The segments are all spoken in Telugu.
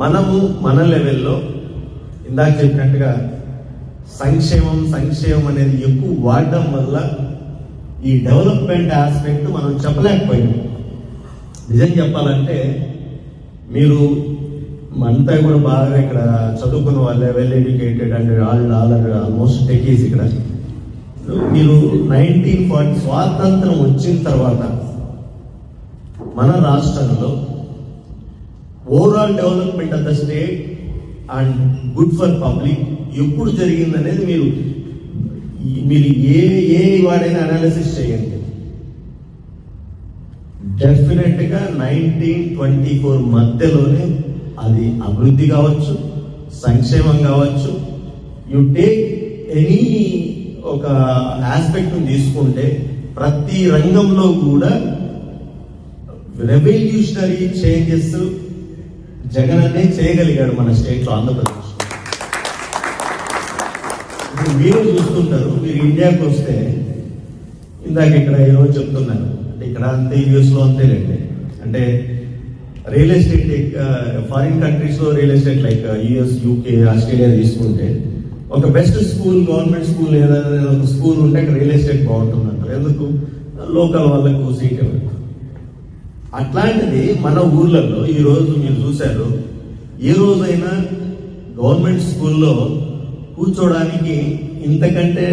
మనము మన లెవెల్లో ఇందాక చెప్పినట్టుగా సంక్షేమం సంక్షేమం అనేది ఎక్కువ వాడడం వల్ల ఈ డెవలప్మెంట్ ఆస్పెక్ట్ మనం చెప్పలేకపోయాం. నిజం చెప్పాలంటే మీరు అంతా కూడా బాగా ఇక్కడ చదువుకున్న వాళ్ళే well educated and all all almost techies ఇక్కడ. మీరు నైన్టీన్ ఫార్టీ స్వాతంత్రం వచ్చిన తర్వాత మన రాష్ట్రంలో overall development of the state and good for public ఎప్పుడు జరిగిందనేది మీరు మీరు ఏ ఏ వాడైనా అనాలిసిస్ చేయండి. డెఫినెట్గా నైన్టీన్ ట్వంటీ ఫోర్ మధ్యలోనే అది అభివృద్ధి కావచ్చు సంక్షేమం కావచ్చు. యు టేక్ ఎనీ ఒక ఆస్పెక్ట్ తీసుకుంటే ప్రతి రంగంలో కూడా రెవల్యూషనరీ చేంజెస్ జగన్ అనే చేయగలిగాడు మన స్టేట్లో ఆంధ్రప్రదేశ్ ఇప్పుడు మీరు చూస్తుంటారు మీరు ఇండియాకి వస్తే ఇందాక ఇక్కడ ఈరోజు చెప్తున్నాను అంటే ఇక్కడ అంతే యూఎస్లో అంతేలేండి. అంటే రియల్ ఎస్టేట్ ఫారిన్ కంట్రీస్లో real estate like US UK Australia తీసుకుంటే ఒక బెస్ట్ స్కూల్ గవర్నమెంట్ స్కూల్ ఏదైనా ఒక స్కూల్ ఉంటే అక్కడ రియల్ ఎస్టేట్ బాగుంటుంది అంటారు ఎందుకు? లోకల్ వాళ్ళకు సీట్ ఇవ్వరు. అట్లాంటిది మన ఊర్లలో ఈ రోజు మీరు చూశారు ఏ రోజైనా గవర్నమెంట్ స్కూల్లో కూర్చోడానికి ఇంతకంటే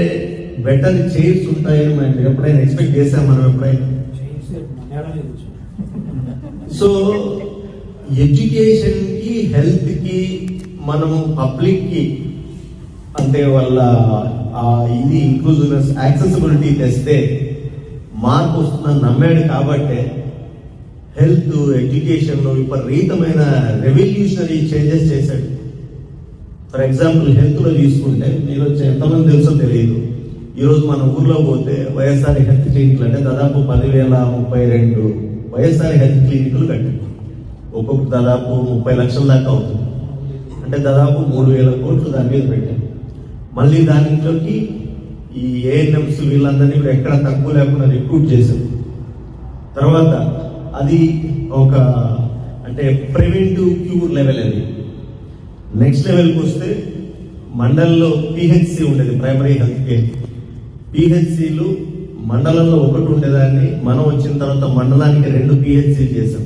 బెటర్ చైర్స్ ఉంటాయని మనం ఎప్పుడైనా ఎక్స్పెక్ట్ చేసాం మనం ఎప్పుడైనా? సో ఎడ్యుకేషన్కి హెల్త్కి మనము పబ్లిక్కి అంటే వాళ్ళ ఇది ఇంక్లూజివ్నెస్ యాక్సెసిబిలిటీ తెస్తే మార్పు వస్తుందని నమ్మాడు కాబట్టే హెల్త్ ఎడ్యుకేషన్లో విపరీతమైన రెవల్యూషనరీ చేంజెస్ చేశాడు. ఫర్ ఎగ్జాంపుల్ హెల్త్లో తీసుకుంటే మీరు ఎంతమంది తెలుసో తెలియదు. ఈరోజు మన ఊర్లో పోతే వైఎస్ఆర్ హెల్త్ క్లినిక్లు అంటే దాదాపు పదివేల ముప్పై రెండు వైఎస్ఆర్ హెల్త్ క్లినిక్లు కట్టారు. ఒక్కొక్క దాదాపు ముప్పై లక్షల దాకా అవుతుంది. అంటే దాదాపు మూడు వేల కోట్లు దాని మీద పెట్టాం మళ్ళీ దానిలోకి ఈ ఏఎన్ఎంస్ వీళ్ళందరినీ కూడా ఎక్కడ తక్కువ లేకుండా రిక్రూట్ చేశాం తర్వాత అది ఒక అంటే ప్రివెంటివ్ క్యూర్ లెవెల్ అది. నెక్స్ట్ లెవెల్కి వస్తే మండలంలో పిహెచ్సి ఉండేది ప్రైమరీ హెల్త్ కేర్ పిహెచ్సిలు మండలంలో ఒకటి ఉండేదాన్ని మనం వచ్చిన తర్వాత మండలానికి రెండు పిహెచ్సి చేసాం